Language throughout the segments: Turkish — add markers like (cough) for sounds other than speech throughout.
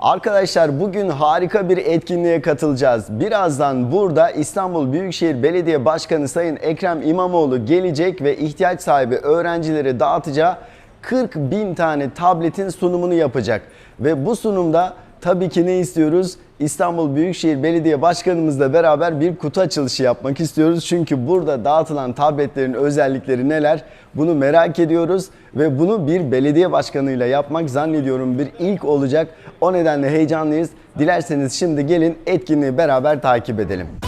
Arkadaşlar bugün harika bir etkinliğe katılacağız. Birazdan burada İstanbul Büyükşehir Belediye Başkanı Sayın Ekrem İmamoğlu gelecek ve ihtiyaç sahibi öğrencilere dağıtacağı 40 bin tane tabletin sunumunu yapacak. Ve bu sunumda tabii ki ne istiyoruz? İstanbul Büyükşehir Belediye Başkanımızla beraber bir kutu açılışı yapmak istiyoruz. Çünkü burada dağıtılan tabletlerin özellikleri neler? Bunu merak ediyoruz ve bunu bir belediye başkanıyla yapmak zannediyorum bir ilk olacak. O nedenle heyecanlıyız. Dilerseniz şimdi gelin etkinliği beraber takip edelim.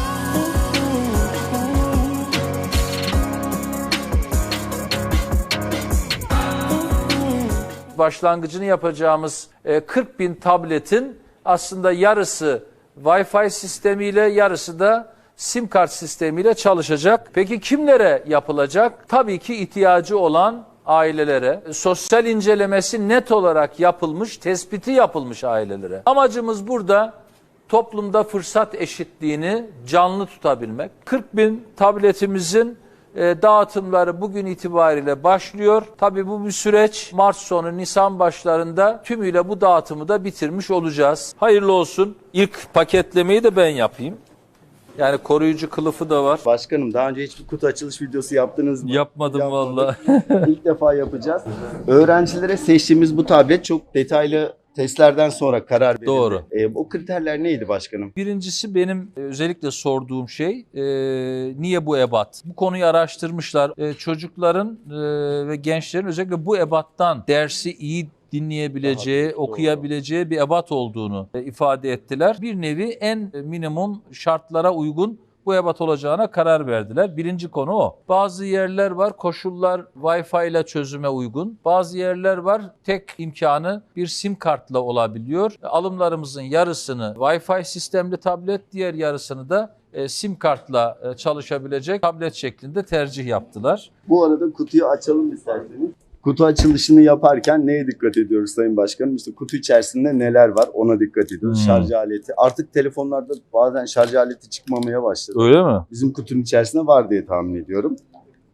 Başlangıcını yapacağımız e, 40 bin tabletin aslında yarısı Wi-Fi sistemiyle yarısı da sim kart sistemiyle çalışacak. Peki kimlere yapılacak? Tabii ki ihtiyacı olan ailelere, sosyal incelemesi net olarak yapılmış, tespiti yapılmış ailelere. Amacımız burada toplumda fırsat eşitliğini canlı tutabilmek. 40 bin tabletimizin e, dağıtımları bugün itibariyle başlıyor. Tabii bu bir süreç. Mart sonu, Nisan başlarında tümüyle bu dağıtımı da bitirmiş olacağız. Hayırlı olsun. İlk paketlemeyi de ben yapayım. Yani koruyucu kılıfı da var. Başkanım daha önce hiçbir kutu açılış videosu yaptınız mı? Yapmadım Yapmadık. vallahi. (laughs) İlk defa yapacağız. Öğrencilere seçtiğimiz bu tablet çok detaylı testlerden sonra karar verildi. Doğru. E, o kriterler neydi başkanım? Birincisi benim e, özellikle sorduğum şey e, niye bu ebat? Bu konuyu araştırmışlar. E, çocukların e, ve gençlerin özellikle bu ebattan dersi iyi dinleyebileceği, Daha doğru. okuyabileceği bir ebat olduğunu e, ifade ettiler. Bir nevi en minimum şartlara uygun bu ebat olacağına karar verdiler. Birinci konu o. Bazı yerler var koşullar Wi-Fi ile çözüme uygun. Bazı yerler var tek imkanı bir sim kartla olabiliyor. Alımlarımızın yarısını Wi-Fi sistemli tablet, diğer yarısını da e, sim kartla e, çalışabilecek tablet şeklinde tercih yaptılar. Bu arada kutuyu açalım isterseniz. Kutu açılışını yaparken neye dikkat ediyoruz Sayın Başkanım? İşte kutu içerisinde neler var ona dikkat ediyoruz. Hmm. Şarj aleti. Artık telefonlarda bazen şarj aleti çıkmamaya başladı. Öyle mi? Bizim kutunun içerisinde var diye tahmin ediyorum.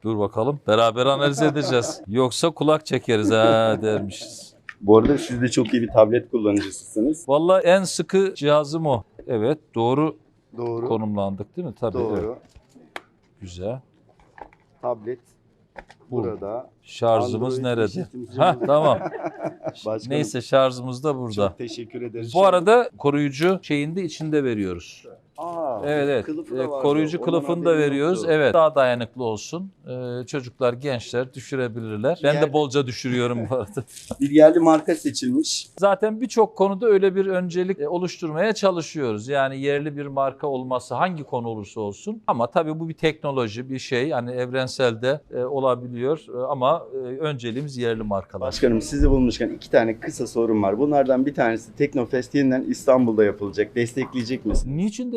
Dur bakalım. Beraber analiz edeceğiz. Yoksa kulak çekeriz ha (laughs) dermişiz. Bu arada siz de çok iyi bir tablet kullanıcısısınız. Vallahi en sıkı cihazım o. Evet doğru Doğru. konumlandık değil mi? Tabii. Doğru. evet. Güzel. Tablet. Burada. Şarjımız Android nerede? Ha tamam. (laughs) Başkanım, Neyse şarjımız da burada. Çok teşekkür ederiz. Bu arada koruyucu şeyini de içinde veriyoruz. Aa, Evet evet. kılıfı da Ee, vardı. koruyucu kılıfını da veriyoruz. yoktu. Evet. Daha dayanıklı olsun. Ee, çocuklar, gençler düşürebilirler. Ben Yani- de bolca düşürüyorum bu arada. (laughs) Bir yerli marka seçilmiş. Zaten birçok konuda öyle bir öncelik e, oluşturmaya çalışıyoruz. Yani yerli bir marka olması hangi konu olursa olsun. Ama tabii bu bir teknoloji, bir şey. Hani evrenselde e, olabiliyor. E, ama e, önceliğimiz yerli markalar. Başkanım sizi bulmuşken iki tane kısa sorum var. Bunlardan bir tanesi Teknofest yeniden İstanbul'da yapılacak. Destekleyecek misiniz? Niçin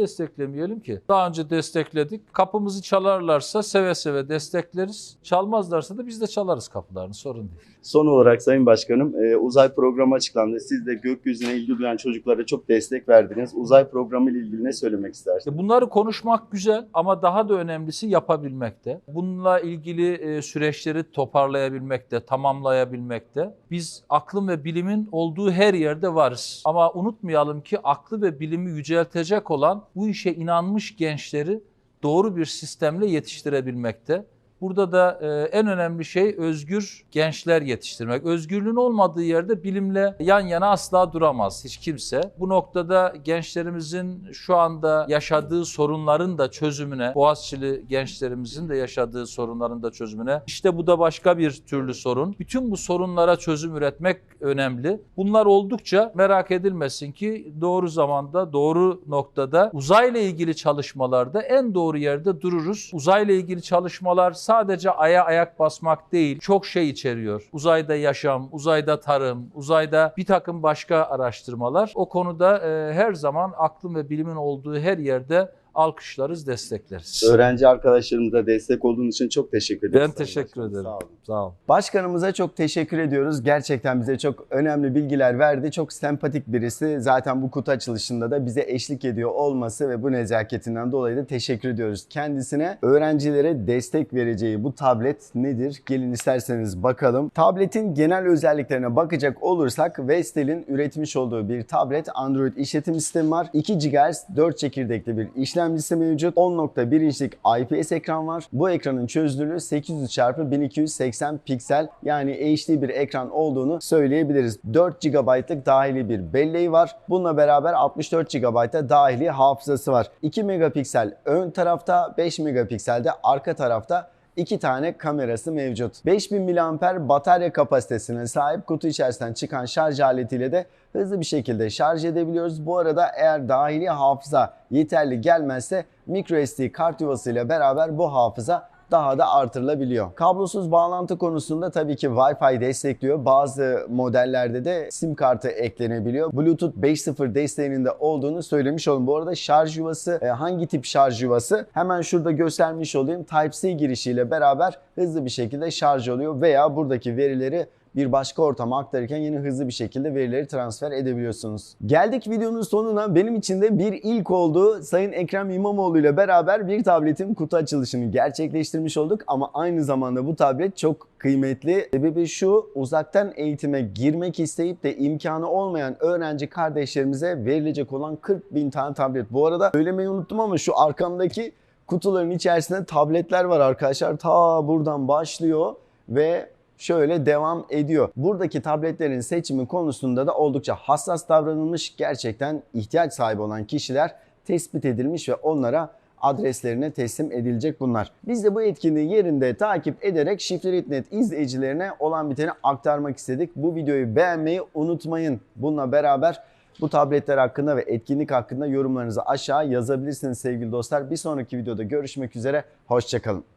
desteklemeyelim ki? Daha önce destekledik. Kapımızı çalarlarsa seve seve destekleriz. Çalmazlarsa da biz de çalarız kapılarını. Sorun değil. Son olarak Sayın Başkanım e, uzay programı açıklandı. Siz de gökyüzüne ilgi duyan çocuklara çok destek verdiniz. Uzay programı ile ilgili ne söylemek istersiniz? İşte bunları konuşmak güzel ama daha da önemlisi yapabilmekte. Bununla ilgili e, süreçleri toparlayabilmekte, tamamlayabilmekte. Biz aklın ve bilimin olduğu her yerde varız. Ama unutmayalım ki aklı ve bilimi yüceltecek olan bu işe inanmış gençleri doğru bir sistemle yetiştirebilmekte. Burada da e, en önemli şey özgür gençler yetiştirmek. Özgürlüğün olmadığı yerde bilimle yan yana asla duramaz hiç kimse. Bu noktada gençlerimizin şu anda yaşadığı sorunların da çözümüne, Boğaziçi'li gençlerimizin de yaşadığı sorunların da çözümüne, işte bu da başka bir türlü sorun. Bütün bu sorunlara çözüm üretmek önemli. Bunlar oldukça merak edilmesin ki doğru zamanda, doğru noktada uzayla ilgili çalışmalarda en doğru yerde dururuz. Uzayla ilgili çalışmalar sadece aya ayak basmak değil, çok şey içeriyor. Uzayda yaşam, uzayda tarım, uzayda bir takım başka araştırmalar. O konuda e, her zaman aklın ve bilimin olduğu her yerde alkışlarız, destekleriz. Öğrenci arkadaşlarımıza destek olduğun için çok teşekkür ederim. Ben Sayın teşekkür Başkanım. ederim. Sağ olun. Sağ olun. Başkanımıza çok teşekkür ediyoruz. Gerçekten bize çok önemli bilgiler verdi. Çok sempatik birisi. Zaten bu kutu açılışında da bize eşlik ediyor olması ve bu nezaketinden dolayı da teşekkür ediyoruz kendisine. Öğrencilere destek vereceği bu tablet nedir? Gelin isterseniz bakalım. Tabletin genel özelliklerine bakacak olursak Vestel'in üretmiş olduğu bir tablet. Android işletim sistemi var. 2 GHz 4 çekirdekli bir işlemcisi mevcut. 10.1 inçlik IPS ekran var. Bu ekranın çözünürlüğü 800 x 1280 piksel yani HD bir ekran olduğunu söyleyebiliriz. 4 GB'lık dahili bir belleği var. Bununla beraber 64 GB'da dahili hafızası var. 2 megapiksel ön tarafta, 5 megapiksel de arka tarafta iki tane kamerası mevcut. 5000 mAh batarya kapasitesine sahip kutu içerisinden çıkan şarj aletiyle de hızlı bir şekilde şarj edebiliyoruz. Bu arada eğer dahili hafıza yeterli gelmezse microSD kart yuvasıyla beraber bu hafıza daha da artırılabiliyor. Kablosuz bağlantı konusunda tabii ki Wi-Fi destekliyor. Bazı modellerde de SIM kartı eklenebiliyor. Bluetooth 5.0 desteğinin de olduğunu söylemiş oldum. Bu arada şarj yuvası e, hangi tip şarj yuvası? Hemen şurada göstermiş olayım. Type-C girişiyle beraber hızlı bir şekilde şarj oluyor veya buradaki verileri bir başka ortama aktarırken yine hızlı bir şekilde verileri transfer edebiliyorsunuz. Geldik videonun sonuna. Benim için de bir ilk oldu. Sayın Ekrem İmamoğlu ile beraber bir tabletin kutu açılışını gerçekleştirmiş olduk ama aynı zamanda bu tablet çok kıymetli. Sebebi şu uzaktan eğitime girmek isteyip de imkanı olmayan öğrenci kardeşlerimize verilecek olan 40 bin tane tablet. Bu arada söylemeyi unuttum ama şu arkamdaki kutuların içerisinde tabletler var arkadaşlar. Ta buradan başlıyor ve şöyle devam ediyor. Buradaki tabletlerin seçimi konusunda da oldukça hassas davranılmış. Gerçekten ihtiyaç sahibi olan kişiler tespit edilmiş ve onlara adreslerine teslim edilecek bunlar. Biz de bu etkinliği yerinde takip ederek Şifrelit.net izleyicilerine olan biteni aktarmak istedik. Bu videoyu beğenmeyi unutmayın. Bununla beraber bu tabletler hakkında ve etkinlik hakkında yorumlarınızı aşağı yazabilirsiniz sevgili dostlar. Bir sonraki videoda görüşmek üzere. Hoşçakalın.